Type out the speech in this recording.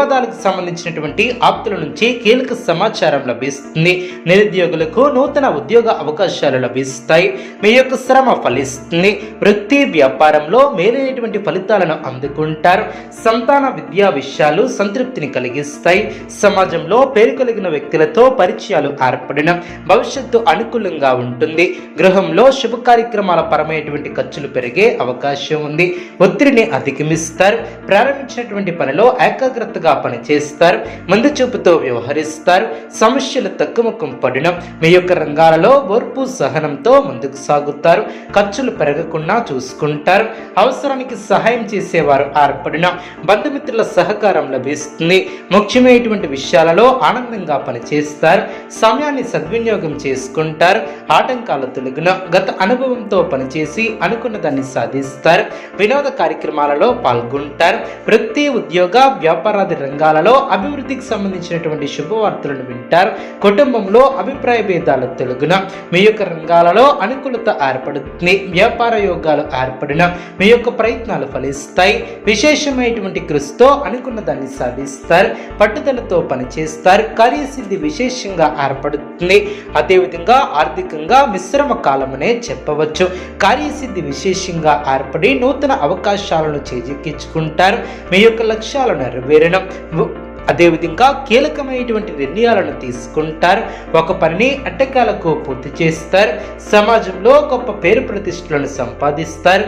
వివాదాలకు సంబంధించినటువంటి ఆప్తుల నుంచి కీలక సమాచారం లభిస్తుంది. నిరుద్యోగులకు నూతన ఉద్యోగ అవకాశాలు లభిస్తాయి. మీ యొక్క శ్రమ ఫలిస్తుంది. వృత్తి వ్యాపారంలో మేలైనటువంటి ఫలితాలను అందుకుంటారు. సంతాన విద్యా విషయాలు సంతృప్తిని కలిగిస్తాయి. సమాజంలో పేరు కలిగిన వ్యక్తులతో పరిచయాలు ఏర్పడిన భవిష్యత్తు అనుకూలంగా ఉంటుంది. గృహంలో శుభ కార్యక్రమాల పరమైనటువంటి ఖర్చులు పెరిగే అవకాశం ఉంది. ఒత్తిడిని అధిగమిస్తారు. ప్రారంభించినటువంటి పనిలో ఏకాగ్రతగా పనిచేస్తారు ముందు చూపుతో వ్యవహరిస్తారు సమస్యలు తక్కువకం పడిన మీ యొక్క రంగాలలో ఓర్పు సహనంతో ముందుకు సాగుతారు ఖర్చులు పెరగకుండా చూసుకుంటారు అవసరానికి సహాయం చేసేవారు ఏర్పడిన బంధుమిత్రుల సహకారం లభిస్తుంది ముఖ్యమైనటువంటి విషయాలలో ఆనందంగా పనిచేస్తారు సమయాన్ని సద్వినియోగం చేసుకుంటారు ఆటంకాలు తొలగిన గత అనుభవంతో పనిచేసి అనుకున్న దాన్ని సాధిస్తారు వినోద కార్యక్రమాలలో పాల్గొంటారు వృత్తి ఉద్యోగ వ్యాపారాది రంగాలలో అభివృద్ధికి సంబంధించినటువంటి శుభవార్తలను వింటారు. కుటుంబంలో అభిప్రాయ భేదాలు తెలుగున మీ యొక్క రంగాలలో అనుకూలత ఏర్పడుతుంది వ్యాపార యోగాలు ఏర్పడిన మీ యొక్క ప్రయత్నాలు ఫలిస్తాయి. విశేషమైనటువంటి కృషితో అనుకున్న దాన్ని సాధిస్తారు పట్టుదలతో పనిచేస్తారు కార్యసిద్ధి విశేషంగా ఏర్పడుతుంది. అదేవిధంగా ఆర్థికంగా మిశ్రమ కాలమనే చెప్పవచ్చు. కార్యసిద్ధి విశేషంగా ఏర్పడి నూతన అవకాశాలను చేజిక్కించుకుంటారు. మీ యొక్క లక్ష్యాలు నెరవేరడం అదేవిధంగా కీలకమైనటువంటి నిర్ణయాలను తీసుకుంటారు. ఒక పనిని అట్టకాలకు పూర్తి చేస్తారు. సమాజంలో గొప్ప పేరు ప్రతిష్టలను సంపాదిస్తారు.